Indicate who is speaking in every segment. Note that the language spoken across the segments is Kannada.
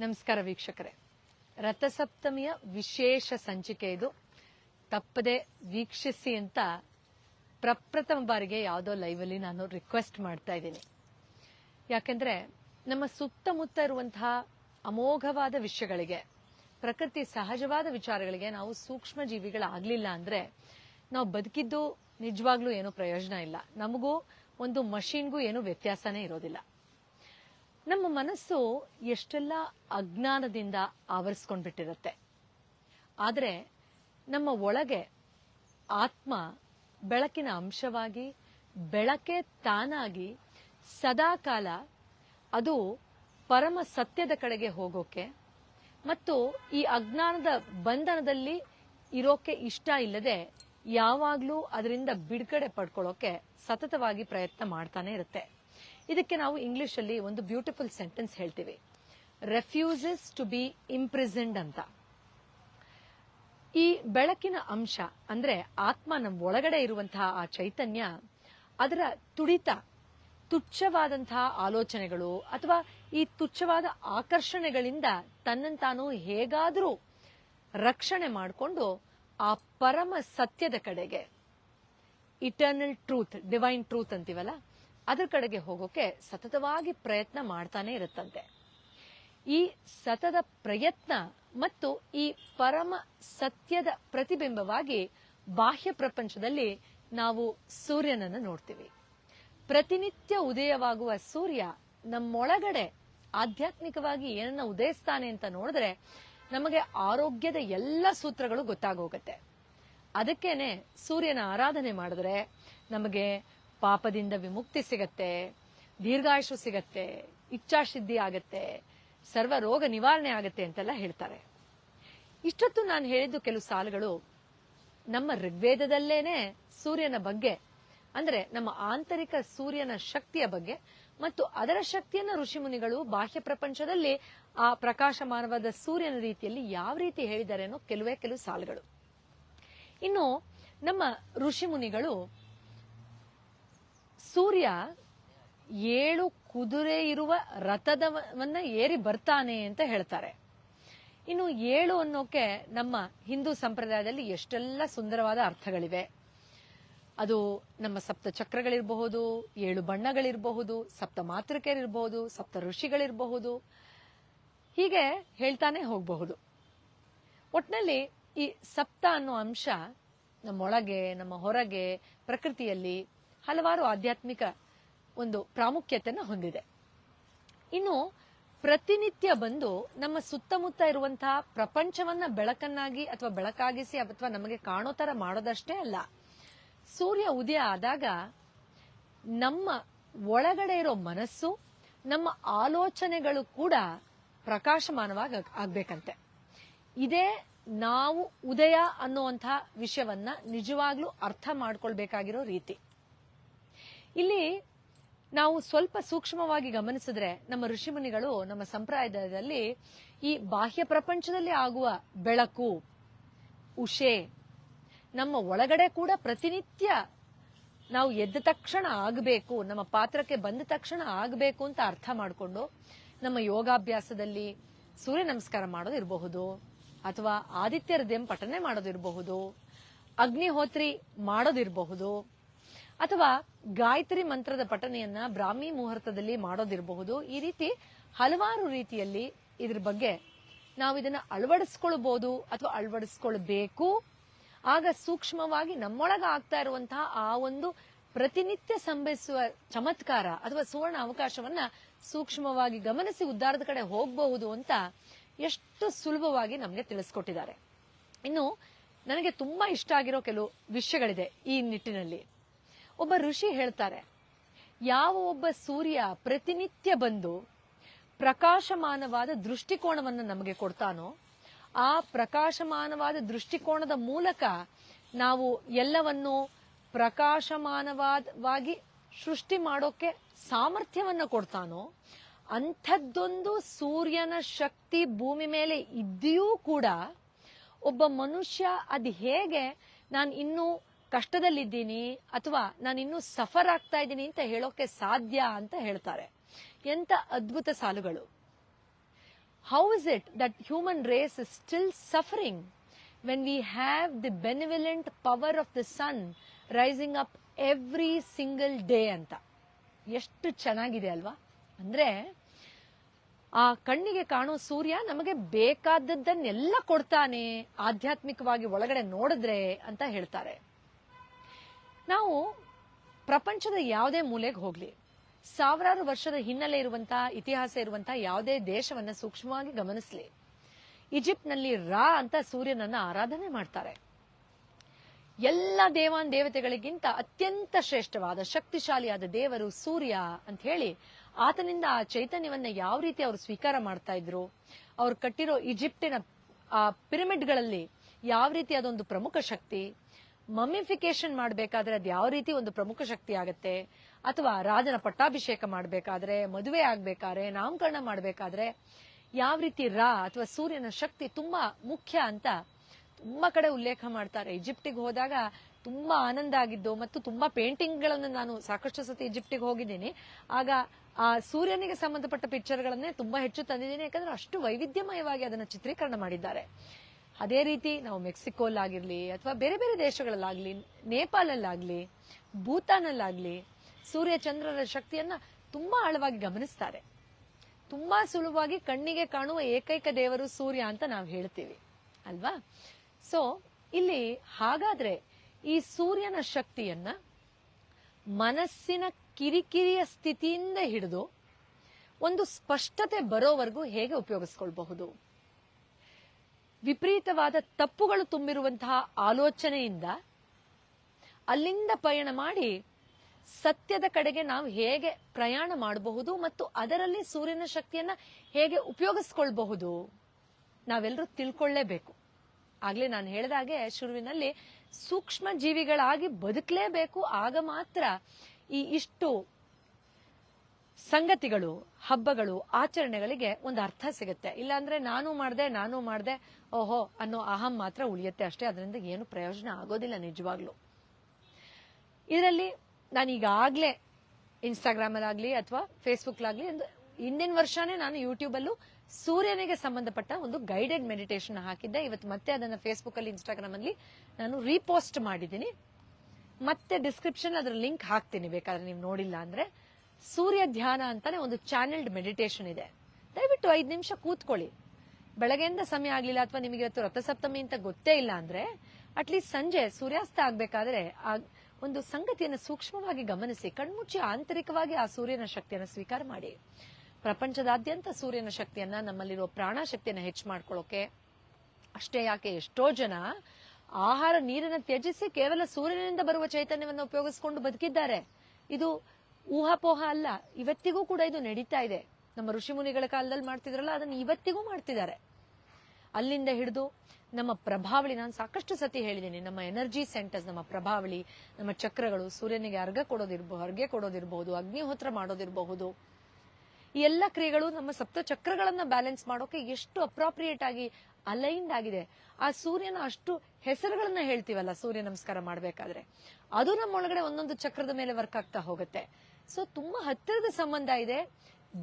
Speaker 1: ನಮಸ್ಕಾರ ವೀಕ್ಷಕರೇ. ರಥಸಪ್ತಮಿಯ ವಿಶೇಷ ಸಂಚಿಕೆ ಇದು. ತಪ್ಪದೆ ವೀಕ್ಷಿಸಿ ಅಂತ ಪ್ರಪ್ರಥಮ ಬಾರಿಗೆ ಯಾವುದೋ ಲೈವಲ್ಲಿ ನಾನು ರಿಕ್ವೆಸ್ಟ್ ಮಾಡ್ತಾ ಇದ್ದೀನಿ. ಯಾಕೆಂದ್ರೆ ನಮ್ಮ ಸುತ್ತಮುತ್ತ ಇರುವಂತಹ ಅಮೋಘವಾದ ವಿಷಯಗಳಿಗೆ, ಪ್ರಕೃತಿ ಸಹಜವಾದ ವಿಚಾರಗಳಿಗೆ ನಾವು ಸೂಕ್ಷ್ಮ ಜೀವಿಗಳಾಗಲಿಲ್ಲ ಅಂದ್ರೆ ನಾವು ಬದುಕಿದ್ದು ನಿಜವಾಗ್ಲೂ ಏನೂ ಪ್ರಯೋಜನ ಇಲ್ಲ. ನಮಗೂ ಒಂದು ಮಷೀನ್ಗೂ ಏನೂ ವ್ಯತ್ಯಾಸನೇ ಇರೋದಿಲ್ಲ. ನಮ್ಮ ಮನಸ್ಸು ಎಷ್ಟೆಲ್ಲ ಅಜ್ಞಾನದಿಂದ ಆವರಿಸ್ಕೊಂಡ್ಬಿಟ್ಟಿರುತ್ತೆ. ಆದರೆ ನಮ್ಮ ಒಳಗೆ ಆತ್ಮ ಬೆಳಕಿನ ಅಂಶವಾಗಿ, ಬೆಳಕೆ ತಾನಾಗಿ ಸದಾಕಾಲ ಅದು ಪರಮ ಸತ್ಯದ ಕಡೆಗೆ ಹೋಗೋಕೆ ಮತ್ತು ಈ ಅಜ್ಞಾನದ ಬಂಧನದಲ್ಲಿ ಇರೋಕೆ ಇಷ್ಟ ಇಲ್ಲದೆ ಯಾವಾಗಲೂ ಅದರಿಂದ ಬಿಡುಗಡೆ ಪಡ್ಕೊಳ್ಳೋಕೆ ಸತತವಾಗಿ ಪ್ರಯತ್ನ ಮಾಡ್ತಾನೆ ಇರುತ್ತೆ. ಇದಕ್ಕೆ ನಾವು ಇಂಗ್ಲಿಷ್ ಅಲ್ಲಿ ಒಂದು ಬ್ಯೂಟಿಫುಲ್ ಸೆಂಟೆನ್ಸ್ ಹೇಳ್ತೀವಿ. ರೆಫ್ಯೂಸಸ್ ಟು ಬಿ ಇಂಪ್ರಿಸೆಂಡ್ ಅಂತ. ಈ ಬೆಳಕಿನ ಅಂಶ, ಅಂದ್ರೆ ಆತ್ಮ ನಮ್ಮ ಒಳಗಡೆ ಇರುವಂತಹ ಆ ಚೈತನ್ಯ, ಅದರ ತುಡಿತ, ತುಚ್ಛವಾದಂತಹ ಆಲೋಚನೆಗಳು, ಅಥವಾ ಈ ತುಚ್ಛವಾದ ಆಕರ್ಷಣೆಗಳಿಂದ ತನ್ನಂತಾನು ಹೇಗಾದರೂ ರಕ್ಷಣೆ ಮಾಡಿಕೊಂಡು ಆ ಪರಮ ಸತ್ಯದ ಕಡೆಗೆ. ಇಟರ್ನಲ್ ಟ್ರೂತ್ ಡಿವೈನ್ ಟ್ರೂತ್ ಅಂತೀವಲ್ಲ? ಅದ್ರ ಕಡೆಗೆ ಹೋಗೋಕೆ ಸತತವಾಗಿ ಪ್ರಯತ್ನ ಮಾಡ್ತಾನೆ ಇರುತ್ತಂತೆ. ಈ ಸತತ ಪ್ರಯತ್ನ ಮತ್ತು ಈ ಪರಮ ಸತ್ಯದ ಪ್ರತಿಬಿಂಬವಾಗಿ ಬಾಹ್ಯ ಪ್ರಪಂಚದಲ್ಲಿ ನಾವು ಸೂರ್ಯನನ್ನು ನೋಡ್ತೀವಿ. ಪ್ರತಿನಿತ್ಯ ಉದಯವಾಗುವ ಸೂರ್ಯ ನಮ್ಮೊಳಗಡೆ ಆಧ್ಯಾತ್ಮಿಕವಾಗಿ ಏನನ್ನ ಉದಯಿಸ್ತಾನೆ ಅಂತ ನೋಡಿದ್ರೆ ನಮಗೆ ಆರೋಗ್ಯದ ಎಲ್ಲ ಸೂತ್ರಗಳು ಗೊತ್ತಾಗೋಗತ್ತೆ. ಅದಕ್ಕೇನೆ ಸೂರ್ಯನ ಆರಾಧನೆ ಮಾಡಿದ್ರೆ ನಮಗೆ ಪಾಪದಿಂದ ವಿಮುಕ್ತಿ ಸಿಗತ್ತೆ ದೀರ್ಘಾಯುಷು ಸಿಗತ್ತೆ ಇಚ್ಛಾಸಿದ್ಧಿ ಆಗತ್ತೆ, ಸರ್ವ ರೋಗ ನಿವಾರಣೆ ಆಗತ್ತೆ ಅಂತೆಲ್ಲ ಹೇಳ್ತಾರೆ. ಇಷ್ಟೊತ್ತು ನಾನು ಹೇಳಿದ್ದು ಕೆಲವು ಸಾಲುಗಳು ನಮ್ಮ ಋಗ್ವೇದದಲ್ಲೇನೆ ಸೂರ್ಯನ ಬಗ್ಗೆ, ಅಂದ್ರೆ ನಮ್ಮ ಆಂತರಿಕ ಸೂರ್ಯನ ಶಕ್ತಿಯ ಬಗ್ಗೆ, ಮತ್ತು ಅದರ ಶಕ್ತಿಯನ್ನು ಋಷಿಮುನಿಗಳು ಬಾಹ್ಯ ಪ್ರಪಂಚದಲ್ಲಿ ಆ ಪ್ರಕಾಶಮಾನವಾದ ಸೂರ್ಯನ ರೀತಿಯಲ್ಲಿ ಯಾವ ರೀತಿ ಹೇಳಿದ್ದಾರೆ ಅನ್ನೋ ಕೆಲವೇ ಕೆಲವು ಸಾಲುಗಳು. ಇನ್ನು ನಮ್ಮ ಋಷಿಮುನಿಗಳು ಸೂರ್ಯ ಏಳು ಕುದುರೆ ಇರುವ ರಥದವನ್ನ ಏರಿ ಬರ್ತಾನೆ ಅಂತ ಹೇಳ್ತಾರೆ. ಇನ್ನು ಏಳು ಅನ್ನೋಕೆ ನಮ್ಮ ಹಿಂದೂ ಸಂಪ್ರದಾಯದಲ್ಲಿ ಎಷ್ಟೆಲ್ಲ ಸುಂದರವಾದ ಅರ್ಥಗಳಿವೆ. ಅದು ನಮ್ಮ ಸಪ್ತ ಚಕ್ರಗಳಿರಬಹುದು, ಏಳು ಬಣ್ಣಗಳಿರಬಹುದು, ಸಪ್ತ ಮಾತೃಕೆಯರಿರಬಹುದು, ಸಪ್ತ ಋಷಿಗಳಿರಬಹುದು. ಹೀಗೆ ಹೇಳ್ತಾನೆ ಹೋಗಬಹುದು. ಒಟ್ನಲ್ಲಿ ಈ ಸಪ್ತ ಅನ್ನೋ ಅಂಶ ನಮ್ಮೊಳಗೆ, ನಮ್ಮ ಹೊರಗೆ, ಪ್ರಕೃತಿಯಲ್ಲಿ ಹಲವಾರು ಆಧ್ಯಾತ್ಮಿಕ ಒಂದು ಪ್ರಾಮುಖ್ಯತೆಯನ್ನು ಹೊಂದಿದೆ. ಇನ್ನು ಪ್ರತಿನಿತ್ಯ ಬಂದು ನಮ್ಮ ಸುತ್ತಮುತ್ತ ಇರುವಂತಹ ಪ್ರಪಂಚವನ್ನ ಬೆಳಕನ್ನಾಗಿ ಅಥವಾ ಬೆಳಕಾಗಿಸಿ ಅಥವಾ ನಮಗೆ ಕಾಣೋ ತರ ಮಾಡೋದಷ್ಟೇ ಅಲ್ಲ. ಸೂರ್ಯ ಉದಯ ಆದಾಗ ನಮ್ಮ ಒಳಗಡೆ ಇರೋ ಮನಸ್ಸು, ನಮ್ಮ ಆಲೋಚನೆಗಳು ಕೂಡ ಪ್ರಕಾಶಮಾನವಾಗಿ ಆಗ್ಬೇಕಂತೆ. ಇದೇ ನಾವು ಉದಯ ಅನ್ನುವಂತಹ ವಿಷಯವನ್ನ ನಿಜವಾಗ್ಲೂ ಅರ್ಥ ಮಾಡ್ಕೊಳ್ಬೇಕಾಗಿರೋ ರೀತಿ. ಇಲ್ಲಿ ನಾವು ಸ್ವಲ್ಪ ಸೂಕ್ಷ್ಮವಾಗಿ ಗಮನಿಸಿದ್ರೆ ನಮ್ಮ ಋಷಿಮುನಿಗಳು ನಮ್ಮ ಸಂಪ್ರದಾಯದಲ್ಲಿ ಈ ಬಾಹ್ಯ ಪ್ರಪಂಚದಲ್ಲಿ ಆಗುವ ಬೆಳಕು, ಉಷೆ, ನಮ್ಮ ಒಳಗಡೆ ಕೂಡ ಪ್ರತಿನಿತ್ಯ ನಾವು ಎದ್ದ ತಕ್ಷಣ ಆಗಬೇಕು, ನಮ್ಮ ಪಾತ್ರಕ್ಕೆ ಬಂದ ತಕ್ಷಣ ಆಗಬೇಕು ಅಂತ ಅರ್ಥ ಮಾಡಿಕೊಂಡು ನಮ್ಮ ಯೋಗಾಭ್ಯಾಸದಲ್ಲಿ ಸೂರ್ಯ ನಮಸ್ಕಾರ ಮಾಡೋದಿರಬಹುದು, ಅಥವಾ ಆದಿತ್ಯ ಹೃದಯ ಪಠನೆ ಮಾಡೋದಿರಬಹುದು, ಅಗ್ನಿಹೋತ್ರಿ ಮಾಡೋದಿರಬಹುದು ಅಥವಾ ಗಾಯತ್ರಿ ಮಂತ್ರದ ಪಠನೆಯನ್ನ ಬ್ರಾಹ್ಮಿ ಮುಹೂರ್ತದಲ್ಲಿ ಮಾಡೋದಿರಬಹುದು. ಈ ರೀತಿ ಹಲವಾರು ರೀತಿಯಲ್ಲಿ ಇದ್ರ ಬಗ್ಗೆ ನಾವು ಇದನ್ನ ಅಳವಡಿಸ್ಕೊಳ್ಬಹುದು ಅಥವಾ ಅಳವಡಿಸ್ಕೊಳ್ಬೇಕು. ಆಗ ಸೂಕ್ಷ್ಮವಾಗಿ ನಮ್ಮೊಳಗ ಆಗ್ತಾ ಇರುವಂತಹ ಆ ಒಂದು ಪ್ರತಿನಿತ್ಯ ಸಂಭವಿಸುವ ಚಮತ್ಕಾರ ಅಥವಾ ಸುವರ್ಣ ಅವಕಾಶವನ್ನ ಸೂಕ್ಷ್ಮವಾಗಿ ಗಮನಿಸಿ ಉದ್ದಾರದ ಕಡೆ ಹೋಗಬಹುದು ಅಂತ ಎಷ್ಟು ಸುಲಭವಾಗಿ ನಮಗೆ ತಿಳಿಸ್ಕೊಟ್ಟಿದ್ದಾರೆ. ಇನ್ನು ನನಗೆ ತುಂಬಾ ಇಷ್ಟ ಆಗಿರೋ ಕೆಲವು ವಿಷಯಗಳಿದೆ ಈ ನಿಟ್ಟಿನಲ್ಲಿ. ಒಬ್ಬ ಋಷಿ ಹೇಳ್ತಾರೆ, ಯಾವ ಒಬ್ಬ ಸೂರ್ಯ ಪ್ರತಿನಿತ್ಯ ಬಂದು ಪ್ರಕಾಶಮಾನವಾದ ದೃಷ್ಟಿಕೋನವನ್ನು ನಮಗೆ ಕೊಡ್ತಾನೋ, ಆ ಪ್ರಕಾಶಮಾನವಾದ ದೃಷ್ಟಿಕೋನದ ಮೂಲಕ ನಾವು ಎಲ್ಲವನ್ನು ಪ್ರಕಾಶಮಾನವಾದವಾಗಿ ಸೃಷ್ಟಿ ಮಾಡೋಕೆ ಸಾಮರ್ಥ್ಯವನ್ನು ಕೊಡ್ತಾನೋ, ಅಂಥದ್ದೊಂದು ಸೂರ್ಯನ ಶಕ್ತಿ ಭೂಮಿ ಮೇಲೆ ಇದ್ದಿಯೂ ಕೂಡ ಒಬ್ಬ ಮನುಷ್ಯ ಅದು ಹೇಗೆ, ನಾನು ಇನ್ನೂ ಕಷ್ಟದಲ್ಲಿದ್ದೀನಿ ಅಥವಾ ನಾನು ಇನ್ನೂ ಸಫರ್ ಆಗ್ತಾ ಇದ್ದೀನಿ ಅಂತ ಹೇಳೋಕೆ ಸಾಧ್ಯ ಅಂತ ಹೇಳ್ತಾರೆ. ಎಂತ ಅದ್ಭುತ ಸಾಲುಗಳು. How is it that human race is still suffering when we have the benevolent power of the sun rising up every single day ಅಂತ? ಎಷ್ಟು ಚೆನ್ನಾಗಿದೆ ಅಲ್ವಾ? ಅಂದ್ರೆ ಆ ಕಣ್ಣಿಗೆ ಕಾಣೋ ಸೂರ್ಯ ನಮಗೆ ಬೇಕಾದದ್ದನ್ನೆಲ್ಲ ಕೊಡ್ತಾನೆ, ಆಧ್ಯಾತ್ಮಿಕವಾಗಿ ಒಳಗಡೆ ನೋಡಿದ್ರೆ ಅಂತ ಹೇಳ್ತಾರೆ. ನಾವು ಪ್ರಪಂಚದ ಯಾವುದೇ ಮೂಲೆಗೆ ಹೋಗ್ಲಿ, ಸಾವಿರಾರು ವರ್ಷದ ಹಿನ್ನೆಲೆ ಇರುವಂತಹ ಇತಿಹಾಸ ಇರುವಂತಹ ಯಾವುದೇ ದೇಶವನ್ನ ಸೂಕ್ಷ್ಮವಾಗಿ ಗಮನಿಸಲಿ. ಈಜಿಪ್ಟ್ನಲ್ಲಿ ರಾ ಅಂತ ಸೂರ್ಯನನ್ನ ಆರಾಧನೆ ಮಾಡ್ತಾರೆ. ಎಲ್ಲ ದೇವಾನ್ ದೇವತೆಗಳಿಗಿಂತ ಅತ್ಯಂತ ಶ್ರೇಷ್ಠವಾದ, ಶಕ್ತಿಶಾಲಿಯಾದ ದೇವರು ಸೂರ್ಯ ಅಂತ ಹೇಳಿ, ಆತನಿಂದ ಆ ಚೈತನ್ಯವನ್ನ ಯಾವ ರೀತಿ ಅವರು ಸ್ವೀಕಾರ ಮಾಡ್ತಾ ಇದ್ರು, ಅವ್ರು ಕಟ್ಟಿರೋ ಈಜಿಪ್ಟಿನ ಆ ಪಿರಮಿಡ್ಗಳಲ್ಲಿ ಯಾವ ರೀತಿ ಅದೊಂದು ಪ್ರಮುಖ ಶಕ್ತಿ ಮಮ್ಮಿಫಿಕೇಶನ್ ಮಾಡಬೇಕಾದ್ರೆ ಅದು ಯಾವ ರೀತಿ ಒಂದು ಪ್ರಮುಖ ಶಕ್ತಿ ಆಗುತ್ತೆ? ಅಥವಾ ರಾಜನ ಪಟ್ಟಾಭಿಷೇಕ ಮಾಡಬೇಕಾದ್ರೆ, ಮದುವೆ ಆಗ್ಬೇಕಾದ್ರೆ, ನಾಮಕರಣ ಮಾಡಬೇಕಾದ್ರೆ ಯಾವ ರೀತಿ ರಾ ಅಥವಾ ಸೂರ್ಯನ ಶಕ್ತಿ ತುಂಬಾ ಮುಖ್ಯ ಅಂತ ತುಂಬಾ ಕಡೆ ಉಲ್ಲೇಖ ಮಾಡ್ತಾರೆ. ಈಜಿಪ್ಟಿಗೆ ಹೋದಾಗ ತುಂಬಾ ಆನಂದ ಆಗಿದ್ದು ಮತ್ತು ತುಂಬಾ ಪೇಂಟಿಂಗ್ಗಳನ್ನು ನಾನು ಸಾಕಷ್ಟು ಸತಿ ಈಜಿಪ್ಟಿಗೆ ಹೋಗಿದ್ದೀನಿ. ಆಗ ಆ ಸೂರ್ಯನಿಗೆ ಸಂಬಂಧಪಟ್ಟ ಪಿಕ್ಚರ್ಗಳನ್ನೇ ತುಂಬಾ ಹೆಚ್ಚು ತಂದಿದ್ದೀನಿ. ಯಾಕಂದ್ರೆ ಅಷ್ಟು ವೈವಿಧ್ಯಮಯವಾಗಿ ಅದನ್ನ ಚಿತ್ರೀಕರಣ ಮಾಡಿದ್ದಾರೆ. ಅದೇ ರೀತಿ ನಾವು ಮೆಕ್ಸಿಕೋಲ್ಲಾಗಿರ್ಲಿ ಅಥವಾ ಬೇರೆ ಬೇರೆ ದೇಶಗಳಲ್ಲಾಗಲಿ ನೇಪಾಳಲ್ಲಾಗ್ಲಿ ಭೂತಾನಲ್ಲಾಗಲಿ, ಸೂರ್ಯ ಚಂದ್ರರ ಶಕ್ತಿಯನ್ನ ತುಂಬಾ ಆಳವಾಗಿ ಗಮನಿಸ್ತಾರೆ. ತುಂಬಾ ಸುಲಭವಾಗಿ ಕಣ್ಣಿಗೆ ಕಾಣುವ ಏಕೈಕ ದೇವರು ಸೂರ್ಯ ಅಂತ ನಾವು ಹೇಳ್ತೀವಿ. ಅಲ್ವಾ? ಸೊ ಇಲ್ಲಿ ಹಾಗಾದ್ರೆ ಈ ಸೂರ್ಯನ ಶಕ್ತಿಯನ್ನ ಮನಸ್ಸಿನ ಕಿರಿಕಿರಿಯ ಸ್ಥಿತಿಯಿಂದ ಹಿಡಿದು ಒಂದು ಸ್ಪಷ್ಟತೆ ಬರೋವರೆಗೂ ಹೇಗೆ ಉಪಯೋಗಿಸ್ಕೊಳ್ಬಹುದು? ವಿಪರೀತವಾದ ತಪ್ಪುಗಳು ತುಂಬಿರುವಂತಹ ಆಲೋಚನೆಯಿಂದ ಅಲ್ಲಿಂದ ಪಯಣ ಮಾಡಿ ಸತ್ಯದ ಕಡೆಗೆ ನಾವು ಹೇಗೆ ಪ್ರಯಾಣ ಮಾಡಬಹುದು ಮತ್ತು ಅದರಲ್ಲಿ ಸೂರ್ಯನ ಶಕ್ತಿಯನ್ನ ಹೇಗೆ ಉಪಯೋಗಿಸ್ಕೊಳ್ಬಹುದು ನಾವೆಲ್ಲರೂ ತಿಳ್ಕೊಳ್ಳೇಬೇಕು. ಆಗ್ಲೇ ನಾನು ಹೇಳಿದ ಹಾಗೆ ಶುರುವಿನಲ್ಲಿ ಸೂಕ್ಷ್ಮ ಜೀವಿಗಳಾಗಿ ಬದುಕಲೇಬೇಕು. ಆಗ ಮಾತ್ರ ಈ ಇಷ್ಟು ಸಂಗತಿಗಳು, ಹಬ್ಬಗಳು, ಆಚರಣೆಗಳಿಗೆ ಒಂದು ಅರ್ಥ ಸಿಗುತ್ತೆ. ಇಲ್ಲಾಂದ್ರೆ ನಾನು ಮಾಡ್ದೆ ನಾನು ಮಾಡ್ದೆ, ಓಹೋ, ಅನ್ನೋ ಅಹಂ ಮಾತ್ರ ಉಳಿಯುತ್ತೆ ಅಷ್ಟೇ. ಅದರಿಂದ ಏನು ಪ್ರಯೋಜನ ಆಗೋದಿಲ್ಲ ನಿಜವಾಗ್ಲು. ಇದರಲ್ಲಿ ನಾನು ಈಗಾಗ್ಲೇ ಇನ್ಸ್ಟಾಗ್ರಾಮ್ ಅಲ್ಲಾಗ್ಲಿ ಅಥವಾ ಫೇಸ್ಬುಕ್ ಆಗ್ಲಿ ಒಂದು ಹಿಂದಿನ ವರ್ಷನೇ ನಾನು ಯೂಟ್ಯೂಬ್ ಅಲ್ಲೂ ಸೂರ್ಯನಿಗೆ ಸಂಬಂಧಪಟ್ಟ ಒಂದು ಗೈಡೆಡ್ ಮೆಡಿಟೇಷನ್ ಹಾಕಿದ್ದೆ. ಇವತ್ತು ಮತ್ತೆ ಅದನ್ನ ಫೇಸ್ಬುಕ್ ಅಲ್ಲಿ ಇನ್ಸ್ಟಾಗ್ರಾಮ್ ಅಲ್ಲಿ ನಾನು ರೀಪೋಸ್ಟ್ ಮಾಡಿದ್ದೀನಿ. ಮತ್ತೆ ಡಿಸ್ಕ್ರಿಪ್ಷನ್ ಅದರ ಲಿಂಕ್ ಹಾಕ್ತೀನಿ. ಬೇಕಾದ್ರೆ ನೀವು ನೋಡಿಲ್ಲ ಅಂದ್ರೆ ಸೂರ್ಯ ಧ್ಯಾನ ಅಂತಾನೆ ಒಂದು ಚಾನೆಲ್ಡ್ ಮೆಡಿಟೇಷನ್ ಇದೆ. ದಯವಿಟ್ಟು ಐದು ನಿಮಿಷ ಕೂತ್ಕೊಳ್ಳಿ. ಬೆಳಗ್ಗೆಯಿಂದ ಸಮಯ ಆಗ್ಲಿಲ್ಲ ಅಥವಾ ನಿಮಗೆ ಇವತ್ತು ರಥಸಪ್ತಮಿ ಅಂತ ಗೊತ್ತೇ ಇಲ್ಲ ಅಂದ್ರೆ ಅಟ್ಲೀಸ್ಟ್ ಸಂಜೆ ಸೂರ್ಯಾಸ್ತ ಆಗ್ಬೇಕಾದ್ರೆ ಆ ಒಂದು ಸಂಗತಿಯನ್ನು ಸೂಕ್ಷ್ಮವಾಗಿ ಗಮನಿಸಿ, ಕಣ್ಮುಚ್ಚಿ ಆಂತರಿಕವಾಗಿ ಆ ಸೂರ್ಯನ ಶಕ್ತಿಯನ್ನು ಸ್ವೀಕಾರ ಮಾಡಿ. ಪ್ರಪಂಚದಾದ್ಯಂತ ಸೂರ್ಯನ ಶಕ್ತಿಯನ್ನ ನಮ್ಮಲ್ಲಿರುವ ಪ್ರಾಣ ಶಕ್ತಿಯನ್ನ ಹೆಚ್ಚು ಮಾಡ್ಕೊಳ್ಳೋಕೆ, ಅಷ್ಟೇ ಯಾಕೆ ಎಷ್ಟೋ ಜನ ಆಹಾರ ನೀರನ್ನು ತ್ಯಜಿಸಿ ಕೇವಲ ಸೂರ್ಯನಿಂದ ಬರುವ ಚೈತನ್ಯವನ್ನು ಉಪಯೋಗಿಸಿಕೊಂಡು ಬದುಕಿದ್ದಾರೆ. ಇದು ಊಹಾಪೋಹ ಅಲ್ಲ, ಇವತ್ತಿಗೂ ಕೂಡ ಇದು ನಡೀತಾ ಇದೆ. ನಮ್ಮ ಋಷಿ ಮುನಿಗಳ ಕಾಲದಲ್ಲಿ ಮಾಡ್ತಿದ್ರಲ್ಲ, ಅದನ್ನ ಇವತ್ತಿಗೂ ಮಾಡ್ತಿದ್ದಾರೆ. ಅಲ್ಲಿಂದ ಹಿಡಿದು ನಮ್ಮ ಪ್ರಭಾವಳಿ, ನಾನು ಸಾಕಷ್ಟು ಸತಿ ಹೇಳಿದ್ದೀನಿ ನಮ್ಮ ಎನರ್ಜಿ ಸೆಂಟರ್ಸ್ ನಮ್ಮ ಪ್ರಭಾವಳಿ, ನಮ್ಮ ಚಕ್ರಗಳು, ಸೂರ್ಯನಿಗೆ ಅರ್ಘ ಕೊಡೋದಿರ್ಬೋದು ಅರ್ಘೆ ಕೊಡೋದಿರಬಹುದು, ಅಗ್ನಿಹೋತ್ರ ಮಾಡೋದಿರಬಹುದು. ಈ ಎಲ್ಲ ಕ್ರಿಯೆಗಳು ನಮ್ಮ ಸಪ್ತ ಚಕ್ರಗಳನ್ನ ಬ್ಯಾಲೆನ್ಸ್ ಮಾಡೋಕೆ ಎಷ್ಟು ಅಪ್ರಾಪ್ರಿಯೇಟ್ ಆಗಿ ಅಲೈನ್ಡ್ ಆಗಿದೆ. ಆ ಸೂರ್ಯನ ಅಷ್ಟು ಹೆಸರುಗಳನ್ನ ಹೇಳ್ತೀವಲ್ಲ, ಸೂರ್ಯ ನಮಸ್ಕಾರ ಮಾಡ್ಬೇಕಾದ್ರೆ. ಅದು ನಮ್ಮೊಳಗಡೆ ಒಂದೊಂದು ಚಕ್ರದ ಮೇಲೆ ವರ್ಕ್ ಆಗ್ತಾ ಹೋಗುತ್ತೆ. ಸೊ ತುಂಬಾ ಹತ್ತಿರದ ಸಂಬಂಧ ಇದೆ.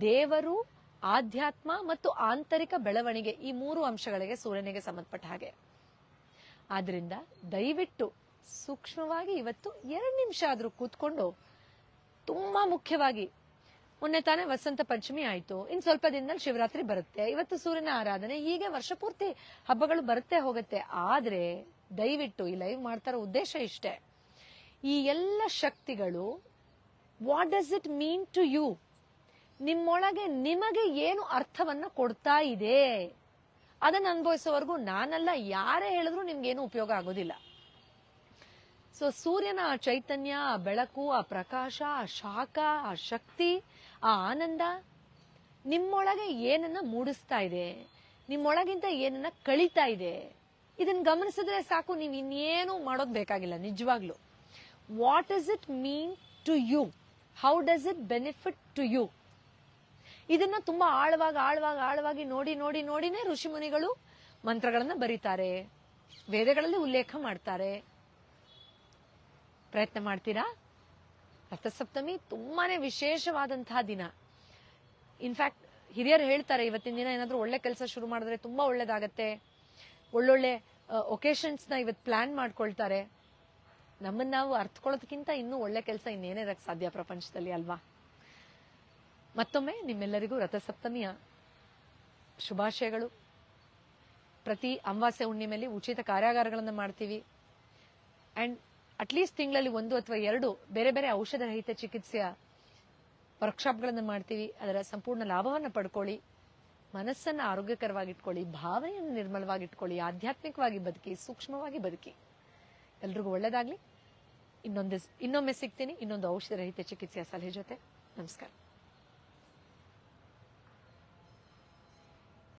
Speaker 1: ದೇವರು, ಆಧ್ಯಾತ್ಮ ಮತ್ತು ಆಂತರಿಕ ಬೆಳವಣಿಗೆ ಈ ಮೂರು ಅಂಶಗಳಿಗೆ ಸೂರ್ಯನಿಗೆ ಸಂಬಂಧಪಟ್ಟ ಹಾಗೆ. ಆದ್ರಿಂದ ದಯವಿಟ್ಟು ಸೂಕ್ಷ್ಮವಾಗಿ ಇವತ್ತು ಎರಡು ನಿಮಿಷ ಆದ್ರೂ ಕೂತ್ಕೊಂಡು ತುಂಬಾ ಮುಖ್ಯವಾಗಿ ಮೊನ್ನೆ ತಾನೇ ವಸಂತ ಪಂಚಮಿ ಆಯ್ತು. ಇನ್ ಸ್ವಲ್ಪ ದಿನದಲ್ಲಿ ಶಿವರಾತ್ರಿ ಬರುತ್ತೆ. ಇವತ್ತು ಸೂರ್ಯನ ಆರಾಧನೆ, ಹೀಗೆ ವರ್ಷ ಪೂರ್ತಿ ಹಬ್ಬಗಳು ಬರುತ್ತೆ ಹೋಗುತ್ತೆ. ಆದ್ರೆ ದಯವಿಟ್ಟು ಈ ಲೈವ್ ಮಾಡ್ತಾರೋ ಉದ್ದೇಶ ಇಷ್ಟೇ. ಈ ಎಲ್ಲ ಶಕ್ತಿಗಳು what does it mean to you ನಿಮ್ಮೊಳಗೆ ನಿಮಗೆ ಏನು ಅರ್ಥವನ್ನ ಕೊಡ್ತಾ ಇದೆ? ಅದನ್ನ ಅನುಭವಿಸೋವರೆಗೂ ನಾನಲ್ಲ, ಯಾರೇ ಹೇಳಿದ್ರು ನಿಮ್ಗೇನು ಉಪಯೋಗ ಆಗೋದಿಲ್ಲ. ಸೊ ಸೂರ್ಯನ ಆ ಚೈತನ್ಯ, ಆ ಬೆಳಕು, ಆ ಪ್ರಕಾಶ, ಆ ಶಾಖ, ಆ ಶಕ್ತಿ, ಆ ಆನಂದ ನಿಮ್ಮೊಳಗೆ ಏನನ್ನ ಮೂಡಿಸ್ತಾ ಇದೆ? ನಿಮ್ಮೊಳಗಿಂತ ಏನನ್ನ ಕಳೀತಾ ಇದೆ? ಇದನ್ನ ಗಮನಿಸಿದ್ರೆ ಸಾಕು, ನೀವು ಇನ್ನೇನು ಮಾಡೋದ್ ಬೇಕಾಗಿಲ್ಲ, ನಿಜವಾಗ್ಲು. What is it mean to you how does it benefit to you ಇದನ್ನ ತುಂಬಾ ಆಳವಾಗಿ ಆಳವಾಗಿ ಆಳವಾಗಿ ನೋಡಿ ನೋಡಿ, ನೋಡಿನೇ ಋಷಿ ಮುನಿಗಳು ಮಂತ್ರಗಳನ್ನ ಬರೀತಾರೆ. ವೇದಗಳಲ್ಲಿ ಉಲ್ಲೇಖ ಮಾಡ್ತಾರೆ. ಪ್ರಯತ್ನ ಮಾಡ್ತೀರಾ? ರಥಸಪ್ತಮಿ ತುಂಬಾನೇ ವಿಶೇಷವಾದಂತಹ ದಿನ. ಇನ್ಫ್ಯಾಕ್ಟ್ ಹಿರಿಯರು ಹೇಳ್ತಾರೆ, ಇವತ್ತಿನ ದಿನ ಏನಾದ್ರೂ ಒಳ್ಳೆ ಕೆಲಸ ಶುರು ಮಾಡಿದ್ರೆ ತುಂಬಾ ಒಳ್ಳೇದಾಗತ್ತೆ. ಒಳ್ಳೊಳ್ಳೆ ಒಕೇಶನ್ಸ್ನ ಇವತ್ತು ಪ್ಲಾನ್ ಮಾಡ್ಕೊಳ್ತಾರೆ. ನಮ್ಮನ್ನ ನಾವು ಅರ್ಥಕೊಳ್ಳೋದಕ್ಕಿಂತ ಇನ್ನೂ ಒಳ್ಳೆ ಕೆಲಸ ಇನ್ನೇನಿರಕ್ ಸಾಧ್ಯ ಪ್ರಪಂಚದಲ್ಲಿ, ಅಲ್ವಾ? ಮತ್ತೊಮ್ಮೆ ನಿಮ್ಮೆಲ್ಲರಿಗೂ ರಥಸಪ್ತಮಿಯ ಶುಭಾಶಯಗಳು. ಪ್ರತಿ ಅಮಾವಾಸ್ಯೆ ಹುಣ್ಣಿಮೆಯಲ್ಲಿ ಉಚಿತ ಕಾರ್ಯಾಗಾರಗಳನ್ನು ಮಾಡ್ತೀವಿ. ಅಂಡ್ ಅಟ್ಲೀಸ್ಟ್ ತಿಂಗಳಲ್ಲಿ ಒಂದು ಅಥವಾ ಎರಡು ಬೇರೆ ಬೇರೆ ಔಷಧ ರಹಿತ ಚಿಕಿತ್ಸೆಯ ವರ್ಕ್ಶಾಪ್ಗಳನ್ನು ಮಾಡ್ತೀವಿ. ಅದರ ಸಂಪೂರ್ಣ ಲಾಭವನ್ನು ಪಡ್ಕೊಳ್ಳಿ. ಮನಸ್ಸನ್ನು ಆರೋಗ್ಯಕರವಾಗಿಟ್ಕೊಳ್ಳಿ. ಭಾವನೆಯನ್ನು ನಿರ್ಮಲವಾಗಿಟ್ಕೊಳ್ಳಿ. ಆಧ್ಯಾತ್ಮಿಕವಾಗಿ ಬದುಕಿ, ಸೂಕ್ಷ್ಮವಾಗಿ ಬದುಕಿ. ಎಲ್ರಿಗೂ ಒಳ್ಳೇದಾಗ್ಲಿ. ಇನ್ನೊಂದು ಇನ್ನೊಮ್ಮೆ ಸಿಗ್ತೀನಿ. ಇನ್ನೊಂದು ಔಷಧ ರಹಿತ ಚಿಕಿತ್ಸೆಯ ಸಲಹೆ ಜೊತೆ. ನಮಸ್ಕಾರ.